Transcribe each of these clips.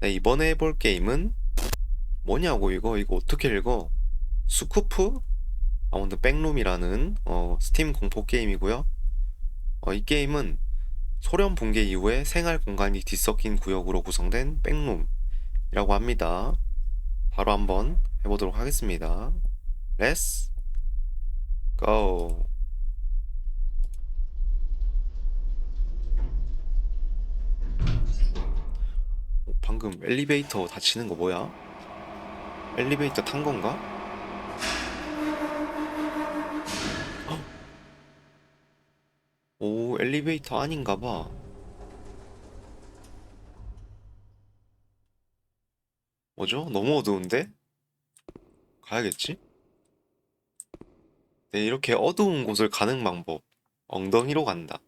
네, 이번에 해볼 게임은 뭐냐고 이거 이거 어떻게 읽어? 스쿠프? 아무튼 백룸이라는 어, 스팀 공포 게임이고요. 어, 이 게임은 소련 붕괴 이후에 생활 공간이 뒤섞인 구역으로 구성된 백룸이라고 합니다. 바로 한번 해보도록 하겠습니다. 렛츠 방금 엘리베이터 닫히는 거 뭐야? 엘리베이터 탄 건가? 헉! 오, 엘리베이터 아닌가 봐. 뭐죠? 너무 어두운데? 가야겠지? 네, 이렇게 어두운 곳을 가는 방법. 엉덩이로 간다.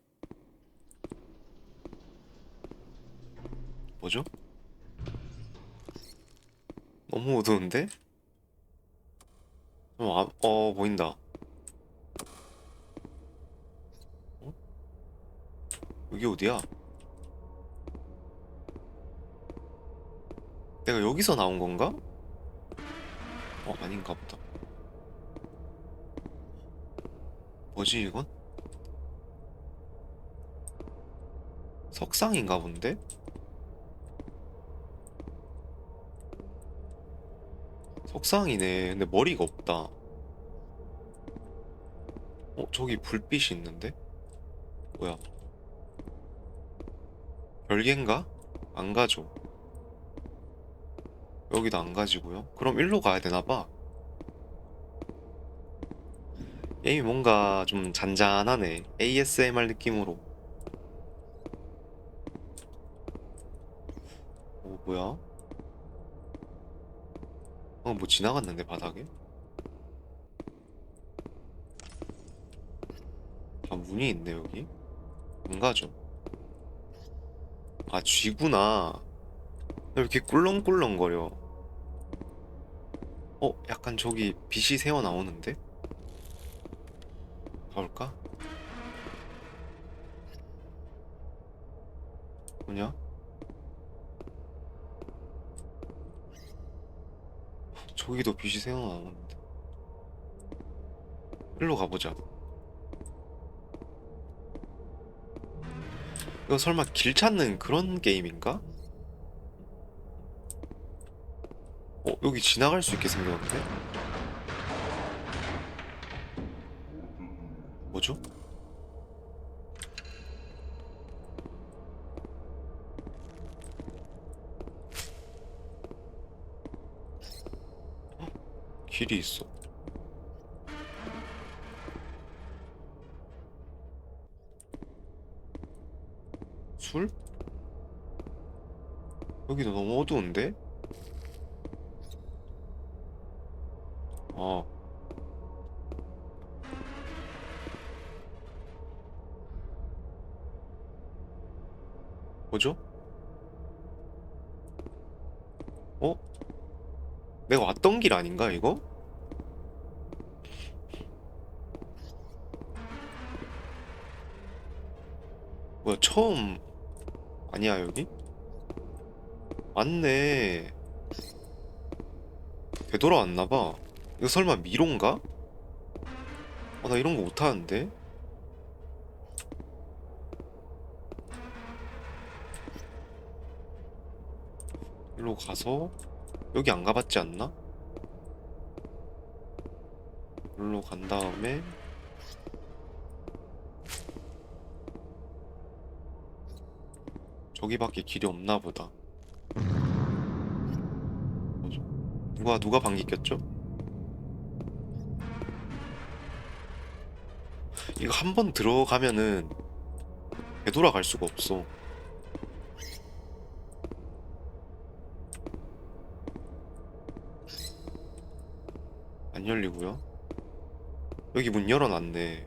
뭐죠? 너무 어두운데? 어, 아, 어 보인다. 어? 여기 어디야? 내가 여기서 나온 건가? 어, 아닌가 보다. 뭐지, 이건? 석상인가 본데? 석상이네. 근데 머리가 없다. 어, 저기 불빛이 있는데? 뭐야? 별개인가? 안 가죠. 여기도 안 가지고요. 그럼 일로 가야 되나 봐. 게임이 뭔가 좀 잔잔하네. ASMR 느낌으로. 오, 뭐야? 어, 뭐 지나갔는데, 바닥에? 아, 문이 있네, 여기. 안 가죠. 아, 쥐구나. 왜 이렇게 꿀렁꿀렁거려? 어, 약간 저기 빛이 새어 나오는데? 가볼까? 뭐냐? 저기도 빛이 새어 나오는데. 일로 가보자. 이거 설마 길 찾는 그런 게임인가? 어, 여기 지나갈 수 있게 생겼는데? 뭐죠? 헉, 길이 있어. 술? 여기도 너무 어두운데? 어. 뭐죠? 어? 내가 왔던 길 아닌가, 이거? 뭐야, 처음 아니야, 여기? 맞네. 되돌아왔나봐. 이거 설마 미로인가? 어, 나 이런 거 못하는데? 일로 가서 여기 안 가봤지 않나? 일로 간 다음에 저기밖에 길이 없나 보다. 뭐죠? 누가 누가 방귀 꼈죠? 이거 한 번 들어가면은 되돌아갈 수가 없어. 안 열리고요. 여기 문 열어놨네.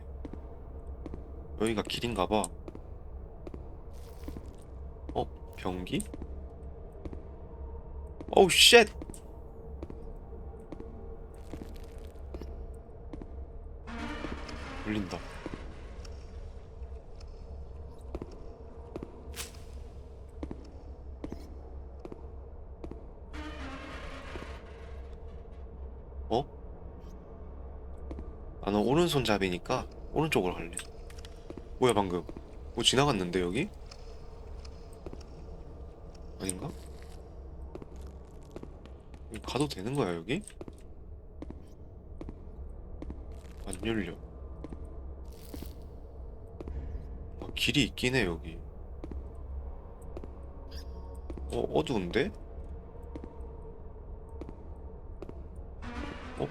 여기가 길인가 봐. 경기? Oh, 오우 쉣! 울린다 어? 아너 오른손잡이니까 오른쪽으로 갈래 뭐야 방금 뭐 지나갔는데 여기? 아닌가? 가도 되는 거야 여기? 안 열려. 아, 길이 있긴 해 여기. 어 어두운데? 어?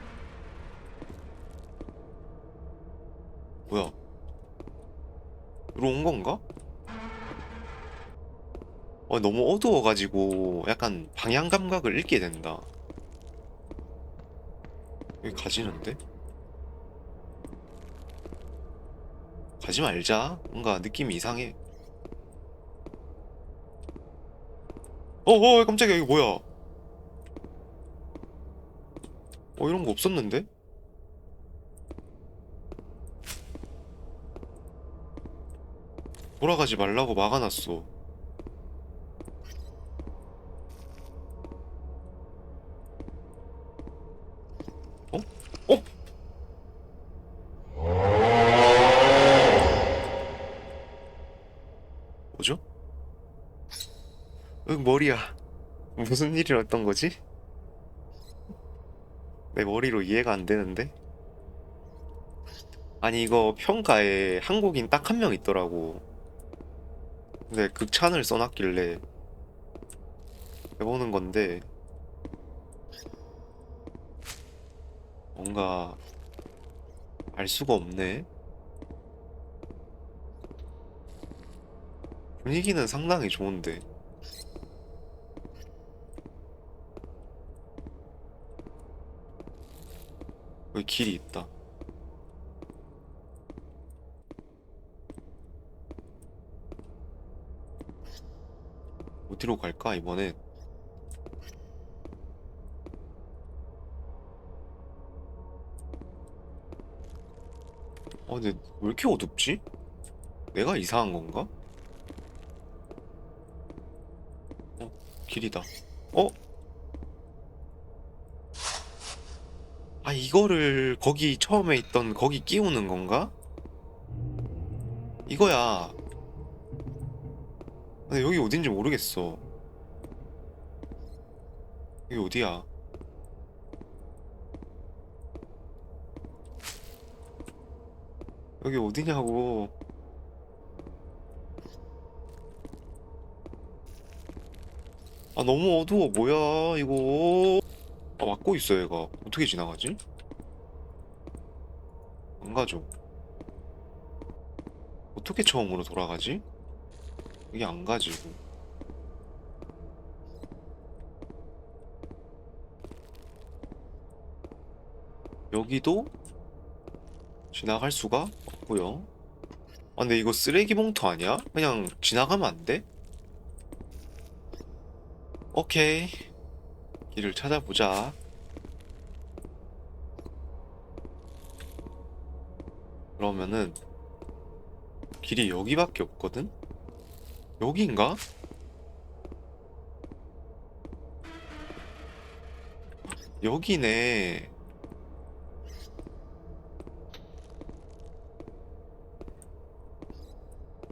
뭐야? 들어온 건가? 어, 너무 어두워가지고 약간 방향 감각을 잃게 된다. 여기 가지는데? 가지 말자. 뭔가 느낌이 이상해. 어, 어, 깜짝이야. 이거 뭐야? 어, 이런 거 없었는데? 돌아가지 말라고 막아놨어. 어? 어? 뭐죠? 응, 머리야. 무슨 일이었던 거지? 내 머리로 이해가 안 되는데? 아니, 이거 평가에 한국인 딱 한 명 있더라고. 근데 극찬을 써놨길래 해보는 건데 뭔가 알 수가 없네. 분위기는 상당히 좋은데. 여기 길이 있다. 어디로 갈까, 이번엔? 아, 근데 왜 이렇게 어둡지? 내가 이상한 건가? 어, 길이다. 어? 아, 이거를 거기 처음에 있던 거기 끼우는 건가? 이거야. 근데 여기 어딘지 모르겠어. 여기 어디야? 여기 어디냐고. 아, 너무 어두워. 뭐야, 이거. 아, 막고 있어, 얘가. 어떻게 지나가지? 안 가죠. 어떻게 처음으로 돌아가지? 이게 안 가지고. 여기도 지나갈 수가 없고요. 아, 근데 이거 쓰레기 봉투 아니야? 그냥 지나가면 안 돼? 오케이. 길을 찾아보자. 그러면은 길이 여기밖에 없거든? 여기인가? 여기네.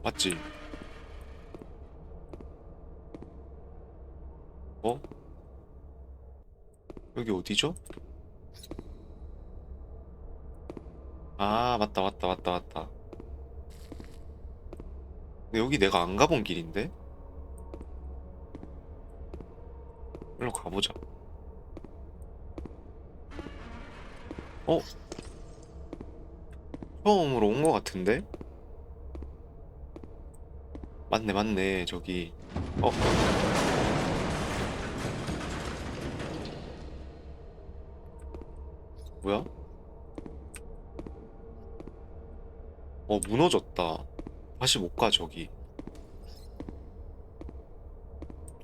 맞지? 어? 여기 어디죠? 아, 맞다, 맞다, 맞다, 맞다. 근데 여기 내가 안 가본 길인데? 일로 가보자. 어? 처음으로 온 것 같은데? 맞네, 맞네, 저기. 어? 뭐야? 어, 무너졌다. 다시 못 가, 저기.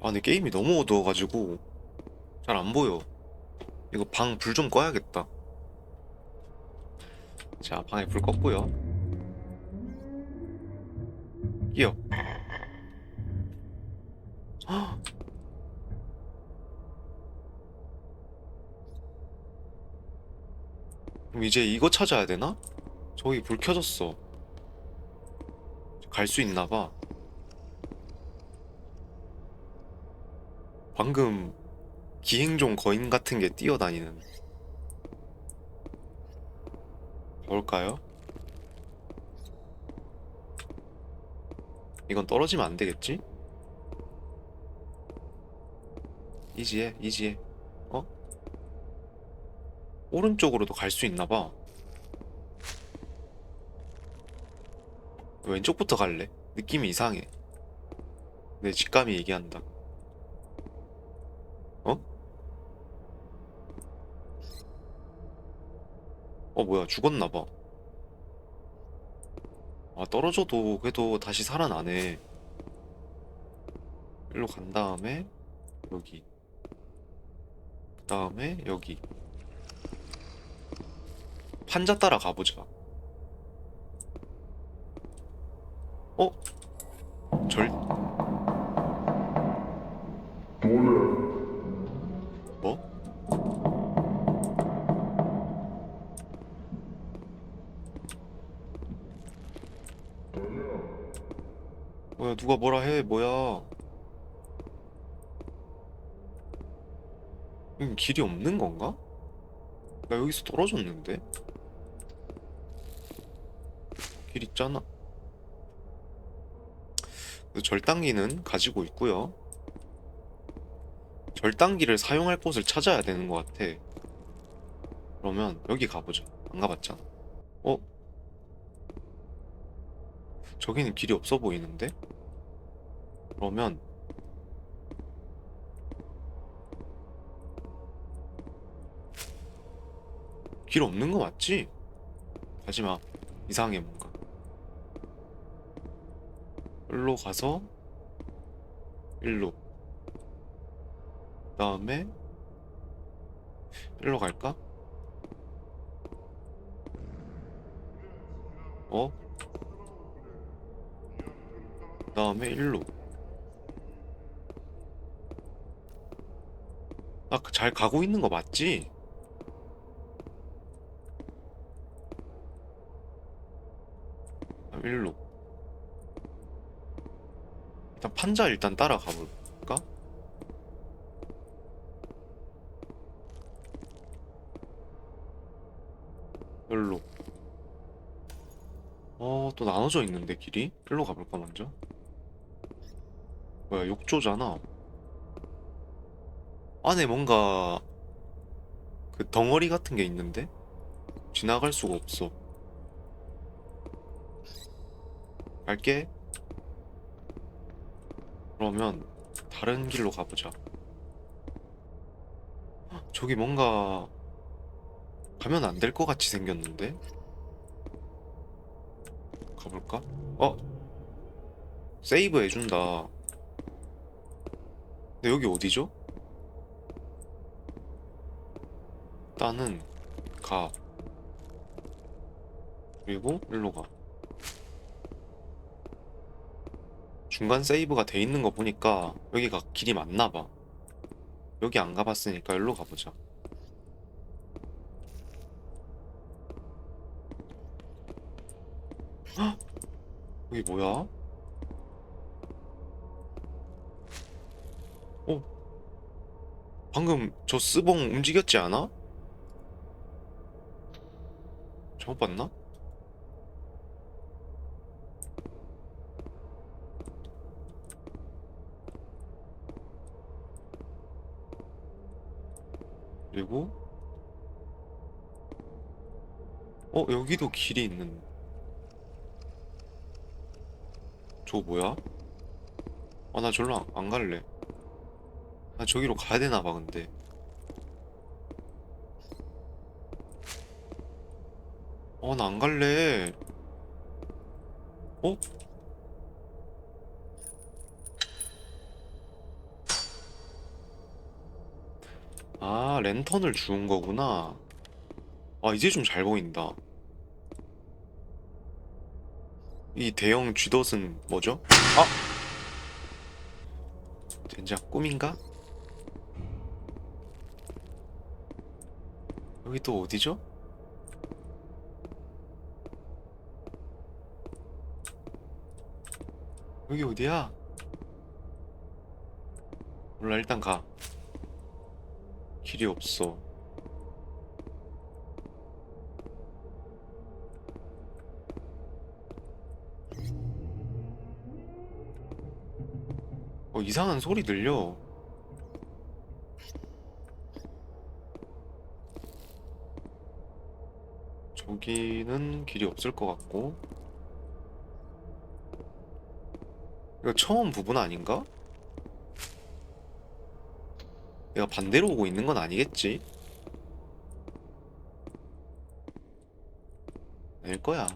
아, 근데 게임이 너무 어두워가지고 잘 안 보여. 이거 방 불 좀 꺼야겠다. 자, 방에 불 껐고요. 끼어. 헉! 그럼 이제 이거 찾아야 되나? 저기 불 켜졌어. 갈 수 있나 봐. 방금 기행종 거인 같은 게 뛰어다니는. 가볼까요? 이건 떨어지면 안 되겠지? 이지해, 이지해. 어? 오른쪽으로도 갈 수 있나 봐. 왼쪽부터 갈래? 느낌이 이상해. 내 직감이 얘기한다. 어? 어, 뭐야, 죽었나 봐. 아, 떨어져도 그래도 다시 살아나네. 일로 간 다음에, 여기. 그 다음에, 여기. 판자 따라 가보자. 어? 절? 뭐? 뭐야 누가 뭐라 해 뭐야 여기 길이 없는 건가? 나 여기서 떨어졌는데? 길 있잖아 그 절단기는 가지고 있고요 절단기를 사용할 곳을 찾아야 되는 것 같아 그러면 여기 가보자 안 가봤잖아 어? 저기는 길이 없어 보이는데? 그러면 길 없는 거 맞지? 가지마 이상해 뭔가 일로 가서 일로 그 다음에 일로 갈까? 어? 그 다음에 일로 아, 그잘 가고 있는 거 맞지? 일로 판자 일단 따라가 볼까? 일로 어, 또 나눠져 있는데 길이? 일로 가볼까 먼저? 뭐야 욕조잖아 안에 뭔가 그 덩어리 같은 게 있는데 지나갈 수가 없어. 갈게. 그러면 다른 길로 가보자. 헉, 저기 뭔가 가면 안 될 것 같이 생겼는데? 가볼까? 어? 세이브 해준다. 근데 여기 어디죠? 일단은 가 그리고 일로 가 중간 세이브가 돼 있는 거 보니까 여기가 길이 맞나 봐 여기 안 가봤으니까 일로 가보자 헉! 여기 뭐야? 어? 방금 저 스봉 움직였지 않아? 잘못 봤나? 그리고 어 여기도 길이 있는 저거 뭐야? 아 나 절로 안, 안 갈래 나 저기로 가야 되나 봐 근데 어, 나 안 갈래. 어? 랜턴을 주운 거구나 아 이제 좀 잘 보인다 이 대형 쥐덫은 뭐죠? 아! 젠장 꿈인가? 여기 또 어디죠? 여기 어디야? 몰라 일단 가 길이 없어. 어 이상한 소리 들려. 저기는 길이 없을 것 같고. 이거 처음 부분 아닌가? 내가 반대로 오고 있는 건 아니겠지? 아닐 거야.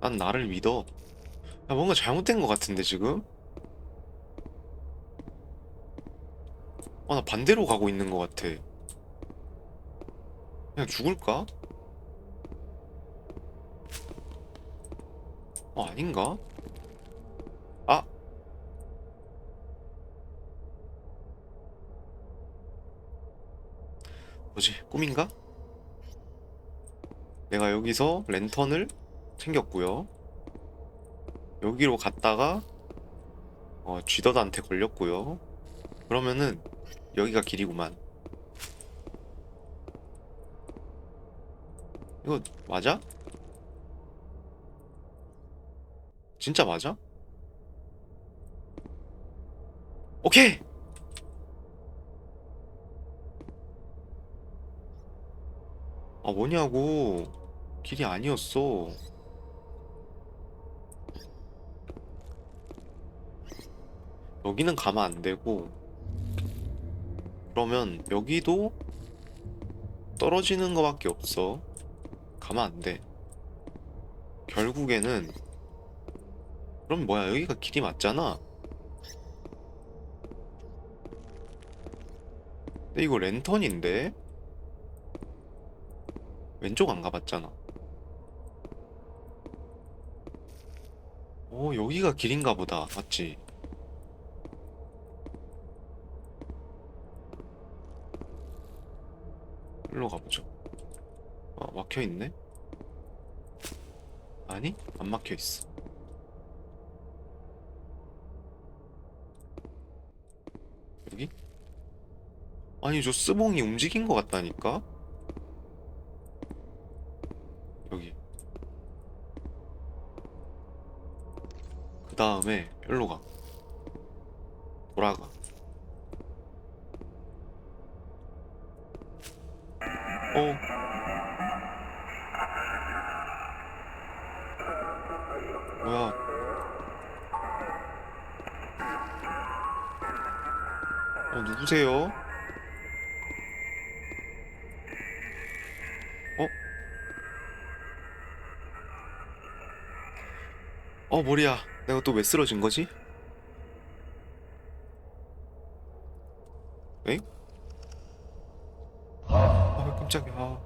난 나를 믿어. 야, 뭔가 잘못된 것 같은데, 지금? 아, 나 반대로 가고 있는 것 같아. 그냥 죽을까? 어, 아닌가? 아! 뭐지? 꿈인가? 내가 여기서 랜턴을 챙겼고요. 여기로 갔다가 어, 쥐더드한테 걸렸고요. 그러면은 여기가 길이구만. 이거 맞아? 진짜 맞아? 오케이! 아 뭐냐고. 길이 아니었어. 여기는 가면 안 되고. 그러면 여기도 떨어지는 거밖에 없어. 가면 안 돼. 결국에는 그럼 뭐야? 여기가 길이 맞잖아. 근데 이거 랜턴인데 왼쪽 안 가봤잖아 오 여기가 길인가 보다 맞지? 일로 가보죠 어 막혀있네? 아니 안 막혀있어 여기? 아니 저 스봉이 움직인 것 같다니까? 여기 그 다음에 일로 가. 돌아가. 어. 뭐야? 어 누구세요? 어? 어 머리야 내가 또 왜 쓰러진 거지? 엥? 아 깜짝이야 아.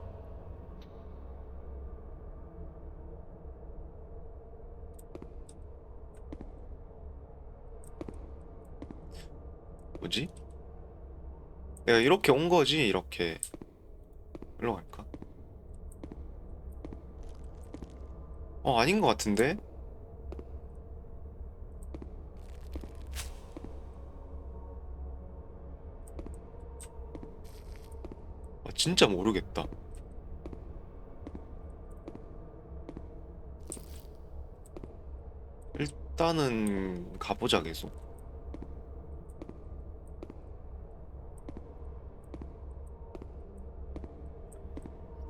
뭐지? 내가 이렇게 온 거지 이렇게 일로 갈까? 어 아닌 것 같은데? 진짜 모르겠다. 일단은 가보자 계속.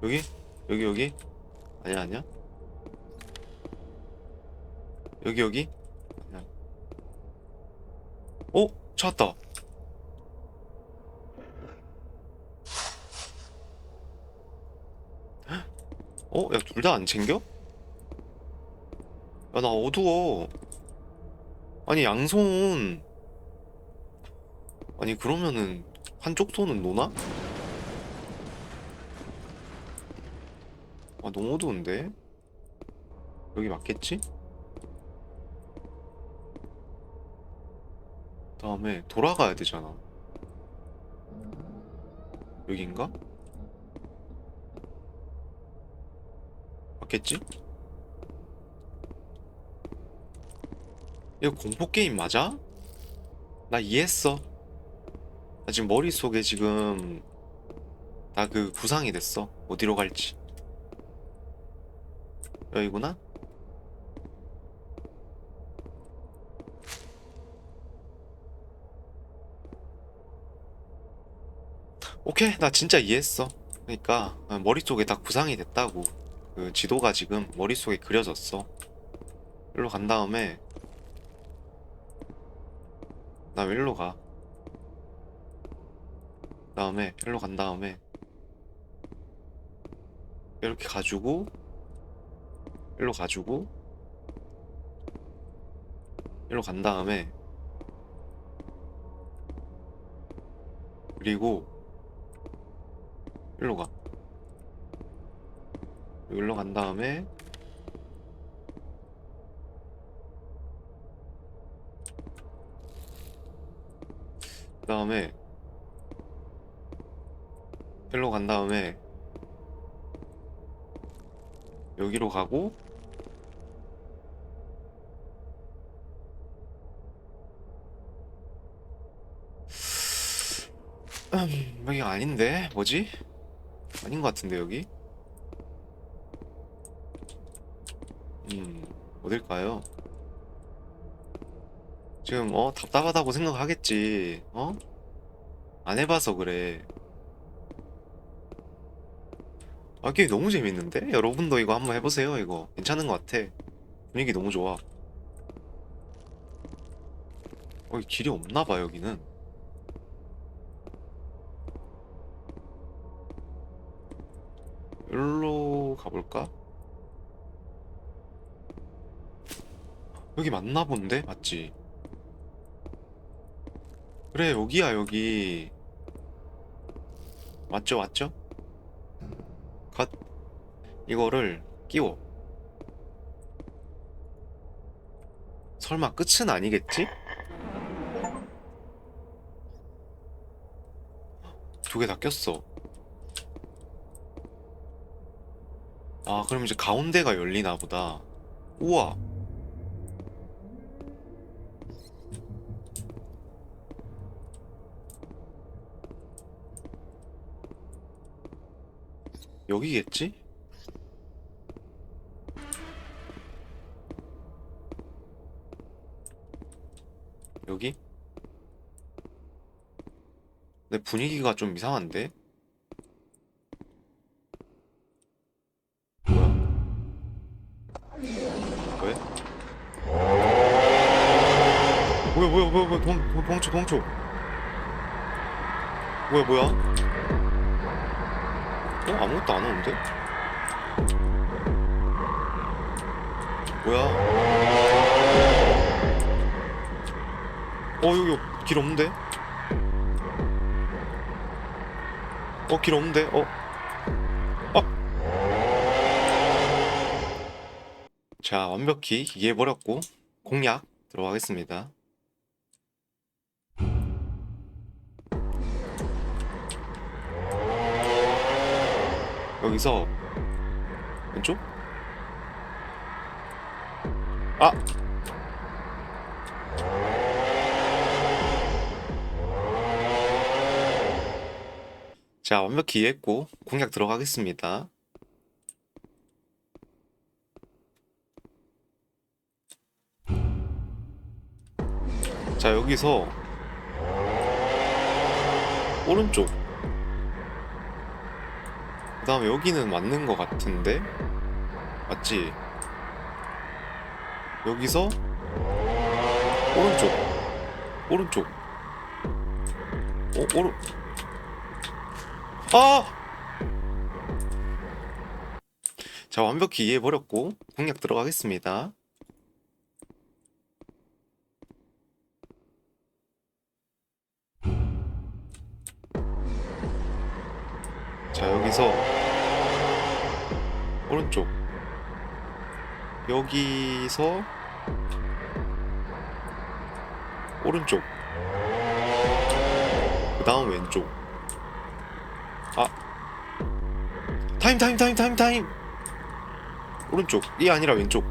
여기? 여기 여기? 아니야 아니야? 여기 여기? 아니야. 어? 찾았다. 어? 야, 둘 다 안 챙겨? 야, 나 어두워. 아니, 양손. 아니, 그러면은, 한쪽 손은 노나? 아, 너무 어두운데? 여기 맞겠지? 다음에 돌아가야 되잖아. 여긴가? 맞겠지? 이거 공포 게임 맞아? 나 이해했어. 나 지금 머릿속에 지금 나 그 구상이 됐어. 어디로 갈지. 여기구나? 오케이, 나 진짜 이해했어. 그러니까 어, 머릿속에 다 구상이 됐다고. 그 지도가 지금 머릿속에 그려졌어. 일로 간 다음에 나 일로 가. 다음에 일로 간 다음에 이렇게 가지고 일로 가지고 일로 간 다음에 그리고 일로 가. 일로 간 다음에 그 다음에 일로 간 다음에 여기로 가고 음, 여기가 아닌데 뭐지? 아닌 것 같은데 여기? 음 어딜까요? 지금 어 답답하다고 생각하겠지 어? 안 해봐서 그래 아 게임 너무 재밌는데? 여러분도 이거 한번 해보세요 이거 괜찮은 것 같아 분위기 너무 좋아 어이 길이 없나봐 여기는 여기로 가볼까? 여기 맞나 본데? 맞지? 그래 여기야 여기 맞죠 맞죠? 갓 이거를 끼워 설마 끝은 아니겠지? 두 개 다 꼈어 아 그럼 이제 가운데가 열리나 보다 우와 여기겠지? 여기? 근데 분위기가 좀 이상한데? 뭐야? 왜? 뭐야 뭐야 뭐야 뭐야 동, 동, 동초 동초 뭐야 뭐야 어? 아무것도 안 오는데? 뭐야? 어 여기 길 없는데? 어 길 없는데? 어? 어? 자 완벽히 이해해버렸고 공략 들어가겠습니다 여기서 왼쪽? 아! 자, 완벽히 이해했고 공략 들어가겠습니다. 자, 여기서 오른쪽 그 다음에 여기는 맞는 것 같은데? 맞지? 여기서 오른쪽 오른쪽 어? 오른 아! 자 완벽히 이해해버렸고 공략 들어가겠습니다 자 여기서 오른쪽. 여기서 오른쪽. 그 다음 왼쪽. 아. 타임 타임 타임 타임 타임. 오른쪽. 이 아니라 왼쪽.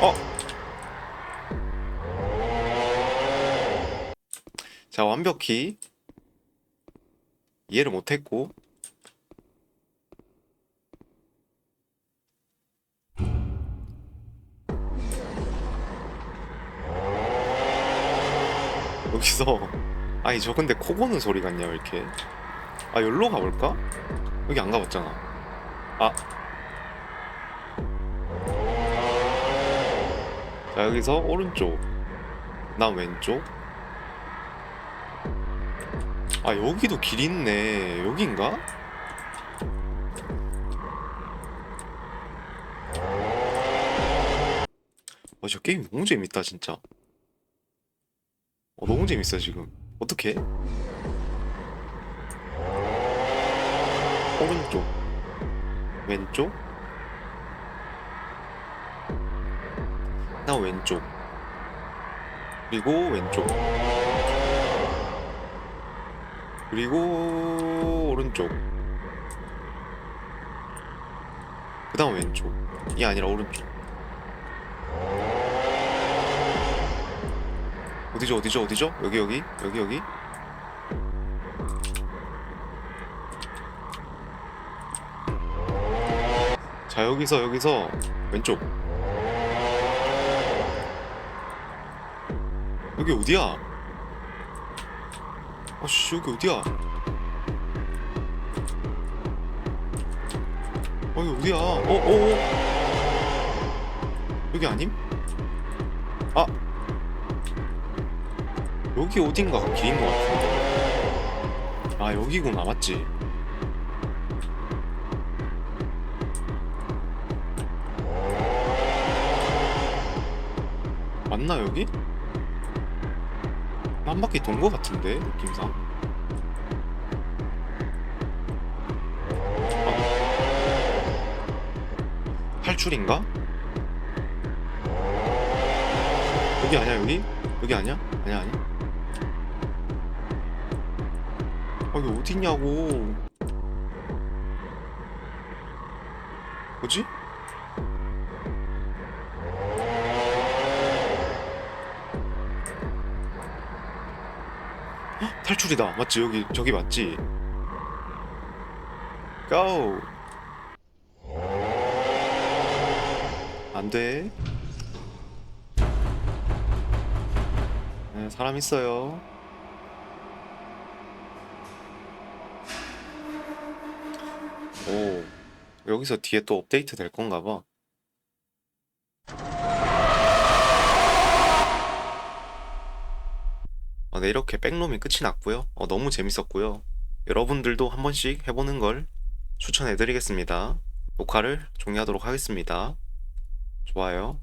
어. 자, 완벽히 이해를 못했고. 여기서. 아니 저 근데 코 고는 소리 같냐 왜 이렇게. 아 여기로 가볼까? 여기 안 가봤잖아. 아. 자 여기서 오른쪽. 나 왼쪽. 아 여기도 길 있네. 여긴가? 아저 게임 너무 재밌다 진짜 어, 너무 재밌어 지금. 어떻게 오른쪽. 왼쪽. 나 왼쪽. 그리고 왼쪽. 그리고 오른쪽. 그 다음 왼쪽. 이 아니라 오른쪽 어디죠 어디죠 어디죠? 여기 여기 여기 여기. 자 여기서 여기서. 왼쪽. 여기 어디야? 아씨 여기 어디야? 어 여기 어디야? 어어 어. 여기 아님? 아 여기 어딘가가 길인 것 같은데 아 여기구나 맞지? 맞나 여기? 한 바퀴 돈 것 같은데 느낌상 아. 탈출인가? 여기 아니야 여기? 여기 아니야? 아니야 아니야 아 이게 어딨냐고 뭐지? 헉, 탈출이다 맞지 여기 저기 맞지? 고! 안돼 네, 사람 있어요 오 여기서 뒤에 또 업데이트 될 건가 봐 어, 네, 이렇게 백룸이 끝이 났고요. 어, 너무 재밌었고요. 여러분들도 한 번씩 해보는 걸 추천해드리겠습니다. 녹화를 종료하도록 하겠습니다. 좋아요.